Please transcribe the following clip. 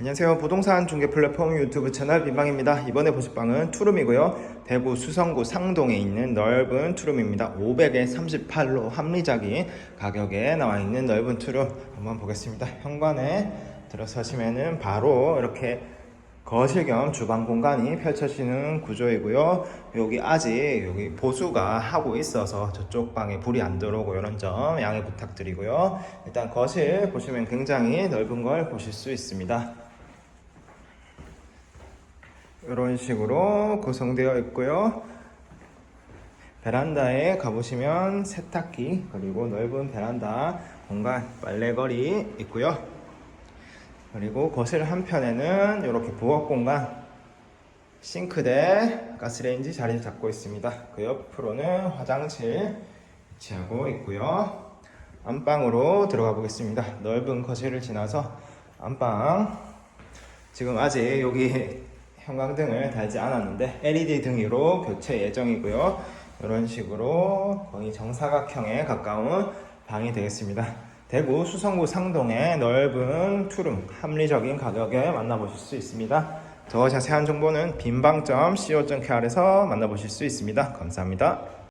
안녕하세요. 부동산 중개 플랫폼 유튜브 채널 빈방입니다. 이번에 보실 방은 투룸이고요. 대구 수성구 상동에 있는 넓은 투룸입니다. 500에 38로 합리적인 가격에 나와 있는 넓은 투룸 한번 보겠습니다. 현관에 들어서시면은 바로 이렇게 거실 겸 주방 공간이 펼쳐지는 구조이고요. 여기 아직 여기 보수가 하고 있어서 저쪽 방에 불이 안 들어오고 이런 점 양해 부탁드리고요. 일단 거실 보시면 굉장히 넓은 걸 보실 수 있습니다. 이런 식으로 구성되어 있고요. 베란다에 가보시면 세탁기 그리고 넓은 베란다 공간 빨래거리 있고요. 그리고 거실 한편에는 이렇게 부엌 공간 싱크대 가스레인지 자리를 잡고 있습니다. 그 옆으로는 화장실 위치하고 있고요. 안방으로 들어가 보겠습니다. 넓은 거실을 지나서 안방 지금 아직 여기 형광등을 달지 않았는데 LED 등으로 교체 예정이고요. 이런 식으로 거의 정사각형에 가까운 방이 되겠습니다. 대구 수성구 상동의 넓은 투룸 합리적인 가격에 만나보실 수 있습니다. 더 자세한 정보는 빈방점 co.kr에서 만나보실 수 있습니다. 감사합니다.